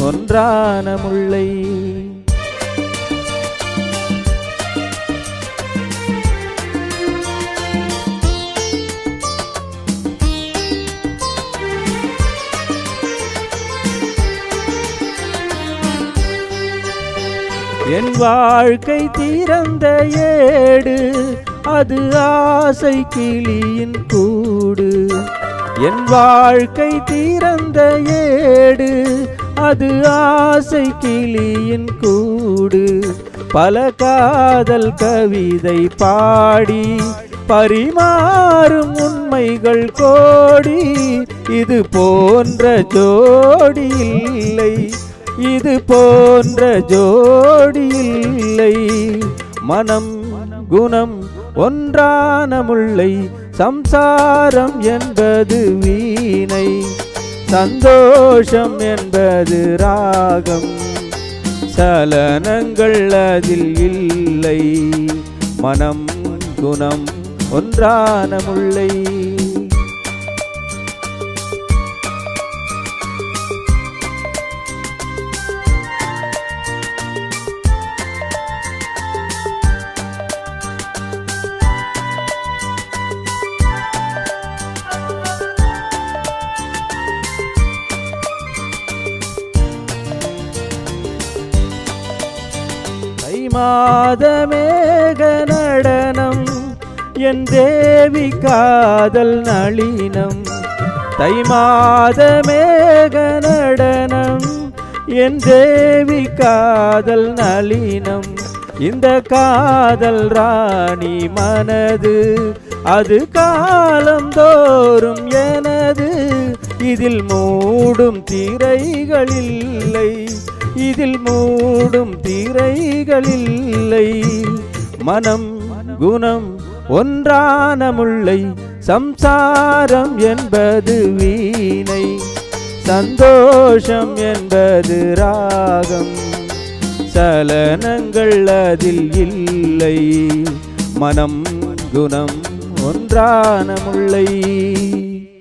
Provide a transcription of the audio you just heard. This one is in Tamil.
ஒன்றான முல்லை என் வாழ்க்கை திறந்த ஏடு அது ஆசை கிளியின் கூடு. என் வாழ்க்கை திறந்த ஏடு அது ஆசை கிளியின் கூடு. பல காதல் கவிதை பாடி பரிமாறும் உண்மைகள் கோடி. இது போன்ற ஜோடி இல்லை இது போன்ற ஜோடி இல்லை. மனம் குணம் ஒன்றான முல்லை சம்சாரம் என்பது வீணை. சந்தோஷம் என்பது ராகம். சலனங்கள் அதில் இல்லை. மனம் குணம் ஒன்றான முல்லை. தை நடனம் என் தேவி காதல் நளினம். தை மாத நடனம் என் தேவி காதல் நளினம். இந்த காதல் ராணி மனது அது காலந்தோறும் எனது. இதில் மூடும் திரைகள் இல்லை இதில் மூடும் திரைகளில்லை. மனம் குணம் ஒன்றான முல்லை சம்சாரம் என்பது வீணை. சந்தோஷம் என்பது ராகம். சலனங்கள் அதில் இல்லை. மனம் குணம் ஒன்றான முல்லை